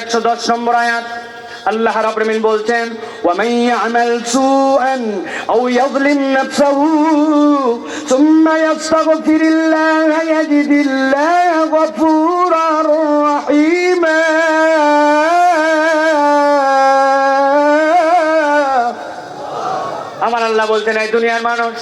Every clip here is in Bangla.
একশো দশ নম্বর আয়াত। আল্লাহ রাব্বুল বলছেন, ওয়ামান ইয়ামাল সুআন আও ইয়াযলিম নাফসাহু, সুম্মা ইয়াস্তাগফিরিল্লাহ ইয়াজিদিল্লাহ গফুরার রাহিমা। আমার আল্লাহ বলছেন, এই দুনিয়ার মানুষ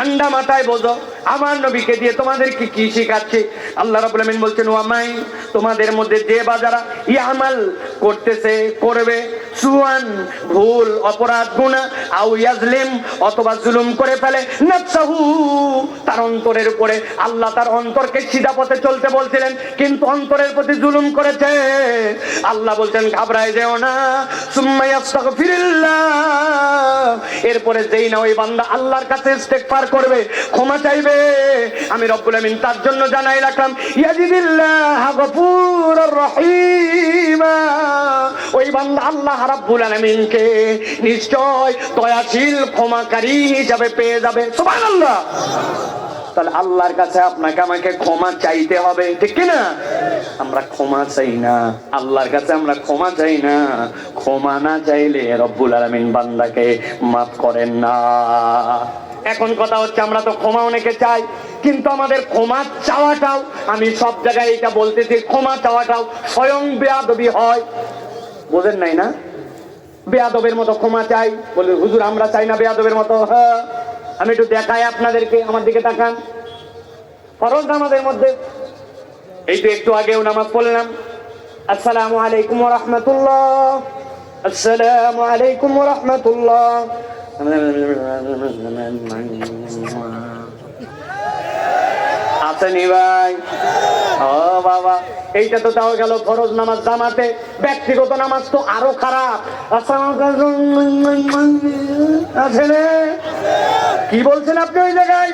ঠান্ডা মাথায় বোঝো। আমার নবীকে দিয়ে তোমাদেরকে কি শিখাচ্ছি? আল্লাহ রাব্বুল আলামিন বলছেন, ওয়ামাই, তোমাদের মধ্যে যে বাজারা ইয়ামাল করতেছে, করবে, সুয়ান, ভুল, অপরাধ, গুনাহ আউ ইয়াজলিম, অথবা জুলুম করে ফেলে, নাফসাহু, তার অন্তরের উপরে আল্লাহ তার অন্তরকে সিধা পথে চলতে বলছিলেন, কিন্তু অন্তরের প্রতি জুলুম করেছে। আল্লাহ বলছেন, ঘাবড়ায় যেও না। সুম্মা ইয়াস্তাগফিরুল্লাহ। এরপরে যেই না ওই বান্দা আল্লাহর কাছে স্টেক পার করবে, ক্ষমা চাইবে। আমি রব্বুল আমিন তার জন্য জানাই রাখলাম, ইয়াজিদিল্লাহ গফুর রহিমা। ওই বান্দা আল্লাহ রাব্বুল আলামিনকে নিশ্চয় দয়াশীল, ক্ষমাকারী হিসাবে পেয়ে যাবে। সুবহানাল্লাহ। তাহলে আল্লাহর কাছে আপনাকে আমাকে ক্ষমা চাইতে হবে, ঠিক কি না আমরা ক্ষমা চাই না, আল্লাহর কাছে আমরা ক্ষমা চাই না। ক্ষমা না চাইলে রব্বুল আলামিন বান্দাকে মাফ করেন না। এখন কথা হচ্ছে আমরা তো ক্ষমা অনেকে চাই, কিন্তু আমাদের ক্ষমা চাওয়াটাও, আমি সব জায়গায় এটা বলতেছি, ক্ষমা চাওয়াটাও স্বয়ং বেয়াদবি হয়। বোঝেন নাই না? বেয়াদবের মতো ক্ষমা চাই, বলে হুজুর, আমরা চাই না বেয়াদবের মতো হ্যাঁ? আমি একটু দেখাই আপনাদেরকে, আমার দিকে তাকান। ফরজ নামাজের মধ্যে, এই তো একটু আগেও নামাজ পড়লাম। আসসালামু আলাইকুম রহমতুল্লাহ। আসসালামু আলাইকুম রহমতুল্লাহ। আসেনি ভাই। বাবা, এইটা তো তাও গেল ফরজ নামাজ জামাতে। ব্যক্তিগত নামাজ তো আরও খারাপ? কি বলছেন আপনি ওই জায়গায়?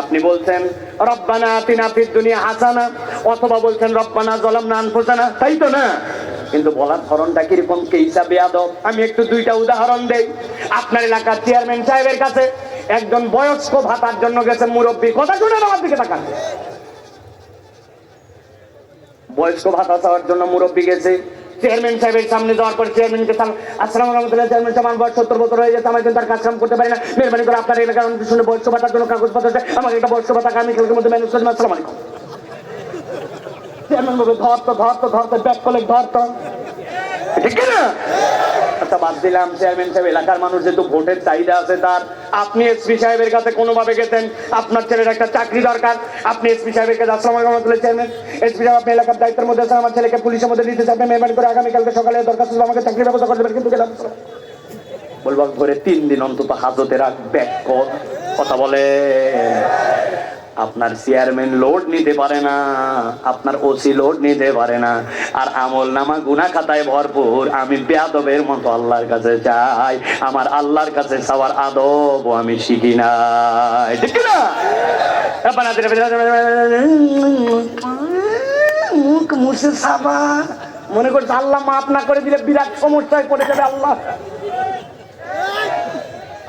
আপনি বলছেন, রব্বানা আতিনা ফিদ দুনিয়া হাসানা অথবা বলছেন, রব্বানা জলামনা আনফুসানা তাই তো না? কিন্তু বলার ধরনটা কীরকম, কে হিসাবে আদব? আমি একটু দুইটা উদাহরণ দেই। আপনার এলাকার চেয়ারম্যান সাহেবের কাছে একজন বয়স্ক ভাতার জন্য গেছে মুরব্বী। কথা শুনে আমার দিকে তাকান। বয়স্ক ভাতা দেওয়ার জন্য মুরব্বী গেছে। চেয়ারম্যান সাহেবের সামনে যাওয়ার পর চেয়ারম্যানকে সালাম আসসালাম রহমতুল্লাহ চেয়ারম্যান সাহেব, আমার বয়স সত্তর বছর হয়ে গেছে আমার কিন্তু তার কাজ কাম করতে পারি না। মেহরবানি করে আপনার এলাকার অনেক শুনে বয়স্ক ভাতার জন্য কাগজপত্র আমাকে একটা বয়স্ক ভাতা আমি খেলকে মধ্যে ম্যানেজ করে আসসালাম আলাইকুম। চেয়ারম্যান বলবে, ধর তো ধর তো ধর তো ব্যাক কলেজ ধর তো। ঠিক না আচ্ছা বাদ দিলাম চেয়ারম্যান সাহেব, এলাকার মানুষ যেহেতু ভোটের চাহিদা আছে তার। আপনি এসপি সাহেবের কাছে কোনোভাবে গেছেন? আপনার ছেলের একটা চাকরি দরকার। আপনি এসপি সাহেবের কাছে আসসালাম রহমতুল্লাহ চেয়ারম্যান এসপি সাহেব, আপনি এলাকার দায়িত্বের মধ্যে আছেন, আমার ছেলেকে পুলিশের মধ্যে দিতে চাপে মেহরবানি করে আগামীকালকে সকালে দরখাস্ত আমাকে চাকরির ব্যবস্থা করে দেবেন, কিন্তু গেলাম। বলব ঘরে তিন দিন অন্তত হাজতে রাখ ব্যাক কথা বলে। আপনার চেয়ারম্যান লোড নিতে পারে না, আপনার ওসি লোড নিতে পারে না, আর আমল নামা গুনা খাতায় ভরপুর, আমি বেয়াদবের মতো আল্লাহর কাছে যাই আমার আল্লাহর কাছে সবার আদব আমি শিখি না ঠিক না মুখ মুছে সাবা মনে করছে আল্লাহ মাফ না করে দিলে বিরাট সমস্যায় পড়ে যাবে আল্লাহ।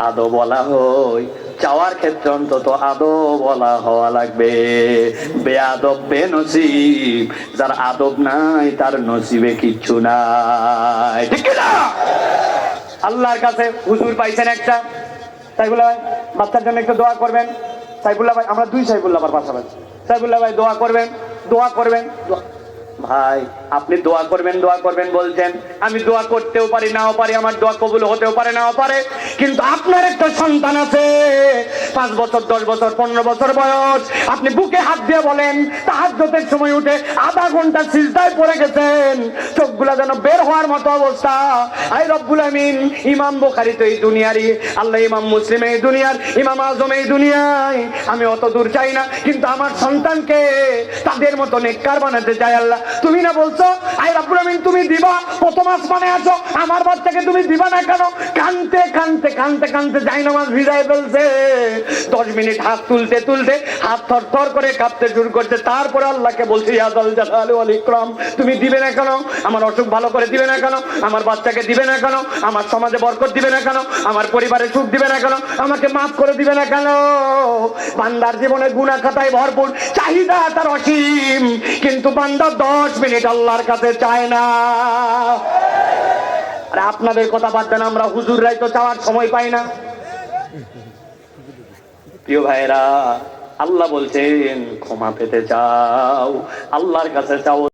আদো বলা হই চাওয়ার ক্ষেত্রে অন্তত আদব বলা হওয়া লাগবে। বেআদব বে নসিব যার আদব নাই, তার নসিবে কিচ্ছু নাই। ঠিক না আল্লাহর কাছে হুজুর পাইছেন একটা। সাইফুল্লাহ ভাই, বাচ্চার জন্য একটু দোয়া করবেন। সাইফুল্লাহ ভাই, আমরা দুই সাইফুল্লাহ আবার পাশাপাশি। সাইফুল্লাহ ভাই, দোয়া করবেন দোয়া করবেন। দোয়া- ভাই, আপনি দোয়া করবেন দোয়া করবেন বলছেন। আমি দোয়া করতেও পারি, নাও পারি, আমার দোয়া কবুল হতেও পারে, নাও পারে। কিন্তু আপনার একটা সন্তান আছে, পাঁচ বছর, দশ বছর, পনেরো বছর বয়স। আপনি বুকে হাত দিয়ে বলেন তাহাজ্জতের সময় উঠে আধা ঘণ্টা সিজদায় পড়ে গেছেন। চোখগুলা যেন বের হওয়ার মতো অবস্থা। আই রব্বুল আমিন, ইমাম বুখারী তো এই দুনিয়ারই, আল্লাহ ইমাম মুসলিম এই দুনিয়ার, ইমাম আজম এই দুনিয়ায়। আমি অত দূর চাই না, কিন্তু আমার সন্তানকে তাদের মতো নেককার বানাতে চাই আল্লাহ। তুমি না বলছো আই রব্বুল আমিন তুমি দিবা, প্রথম আসমানে আছো, আমার বাচ্চাকে তুমি দিবা না কেন? কানতে কানতে কানতে কানতে যাই নামাজ ভিজাই ফেলছে দশ মিনিট হাত তুলতে তুলতে, হাত থর থর করে কাঁপতে শুরু করছে, তারপরে আল্লাহকে বলছে ইয়াদাল জালাল ওয়াল ইকরাম, তুমি দিবে না কেন? আমার অসুখ ভালো করে দিবে না কেন? আমার বাচ্চাকে দিবে না কেন? আমার সমাজে বরকত দিবে না কেন? আমার পরিবারে সুখ দিবে না কেন? আমাকে মাফ করে দিবে না কেন? বান্দার জীবনে গুণা খাতায় ভরপুর চাহিদা তার অসীম, কিন্তু বান্দা দশ মিনিট আল্লাহর কাছে চায় না। আর আপনাদের কথা বাদ দেন, আমরা হুজুররাই তো চাওয়ার সময় পাই না। প্রিয় ভাইরা আল্লাহ বলছেন, ক্ষমা পেতে চাও, আল্লাহর কাছে চাও।